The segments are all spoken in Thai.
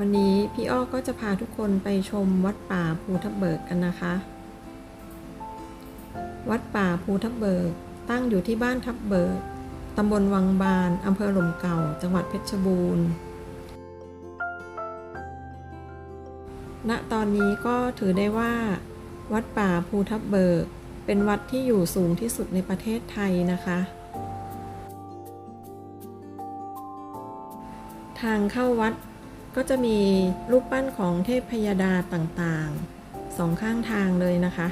วันนี้พี่อ้อก็จะพาทุกคนไปชมวัดป่าภูทับเบิกกันนะคะ วัดป่าภูทับเบิกตั้งอยู่ที่บ้านทับเบิกตำบลวังบานอำเภอหล่มเก่า จังหวัดเพชรบูรณ์ ณ ตอนนี้ก็ถือได้ว่า วัดป่าภูทับเบิก เป็นวัดที่อยู่สูงที่สุดในประเทศไทยนะคะ ทางเข้าวัด ก็จะมีรูปปั้นของเทพพยดาต่างๆสองข้างทางเลยนะคะ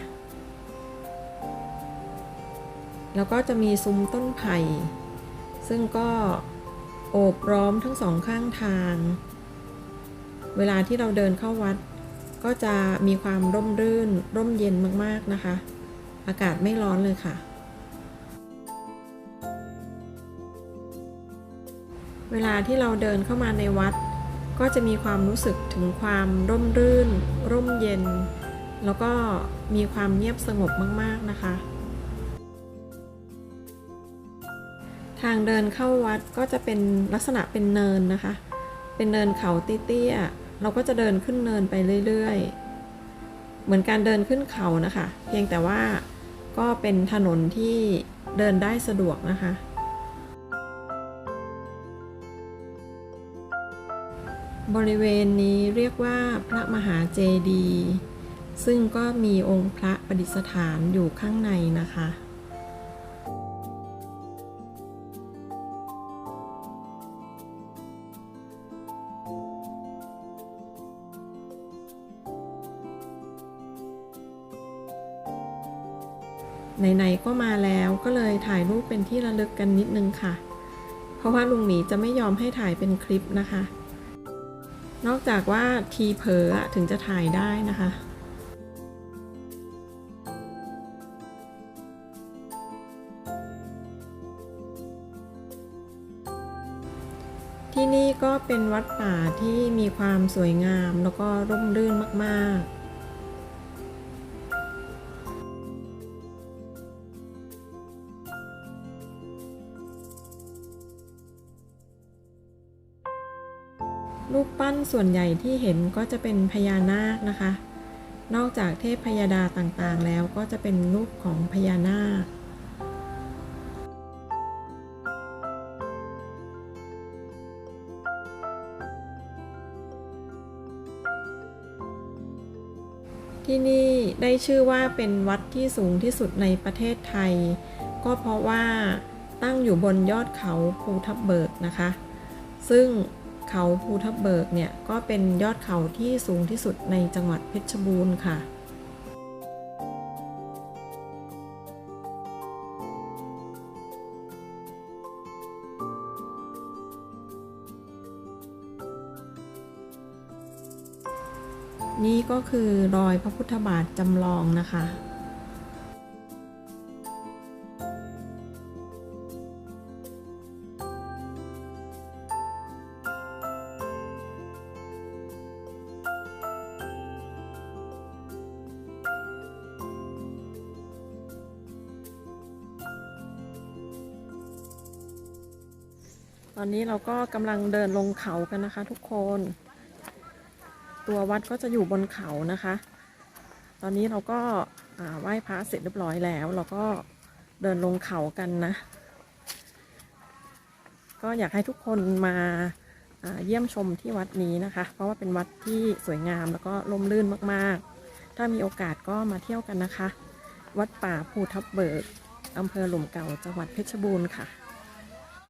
แล้วก็จะมีซุ้มต้นไผ่ซึ่งก็โอบล้อมทั้งสองข้างทาง เวลาที่เราเดินเข้าวัด ก็จะมีความร่มรื่น ร่มเย็นมากๆนะคะ อากาศไม่ร้อนเลยค่ะ เวลาที่เราเดินเข้ามาในวัด ก็จะมีความรู้สึกถึงความร่มรื่น ร่มเย็น แล้วก็มีความเงียบสงบมาก ๆ นะคะ ทางเดินเข้าวัดก็จะเป็นลักษณะเป็นเนินนะคะ เป็นเนินเขาเตี้ยๆเราก็จะเดินขึ้นเนินไปเรื่อยๆ เหมือนการเดินขึ้นเขานะคะ เพียงแต่ว่าก็เป็นถนนที่เดินได้สะดวกนะคะ บริเวณนี้เรียกว่าพระมหาเจดีย์ซึ่งก็มีองค์พระประดิษฐานอยู่ข้างในนะคะ ไหนๆก็มาแล้วก็เลยถ่ายรูปเป็นที่ระลึกกันนิดนึงค่ะ เพราะว่าลุงหมีจะไม่ยอมให้ถ่ายเป็นคลิปนะคะ นอกจากว่าทีเผลอถึงจะถ่ายได้นะคะที่นี่ก็เป็นวัดป่าที่มีความสวยงามแล้วก็ร่มรื่นมาก ๆ รูปปั้นส่วนใหญ่ที่เห็นก็จะเป็นพญานาคนะคะ นอกจากเทพพยดาต่างๆ แล้วก็จะเป็นรูปของพญานาค ที่นี่ได้ชื่อว่าเป็นวัดที่สูงที่สุดในประเทศไทย ก็เพราะว่าตั้งอยู่บนยอดเขาภูทับเบิกนะคะ ซึ่ง เขาภูทับเบิกเนี่ยก็เป็นยอดเขาที่สูงที่สุดในจังหวัดเพชรบูรณ์ค่ะ นี่ก็คือรอยพระพุทธบาทจำลองนะคะ ตอนนี้เราก็กำลังเดินลงเขากันนะคะ ทุกคน ตัววัดก็จะอยู่บนเขานะคะ ตอนนี้เราก็ไหว้พระเสร็จเรียบร้อยแล้ว เราก็เดินลงเขากันนะ ก็อยากให้ทุกคนมาเยี่ยมชมที่วัดนี้นะคะ เพราะว่าเป็นวัดที่สวยงามแล้วก็ร่มรื่นมากๆ ถ้ามีโอกาสก็มาเที่ยวกันนะคะ วัดป่าภูทับเบิกอำเภอหล่มเก่าจังหวัดเพชรบูรณ์ค่ะ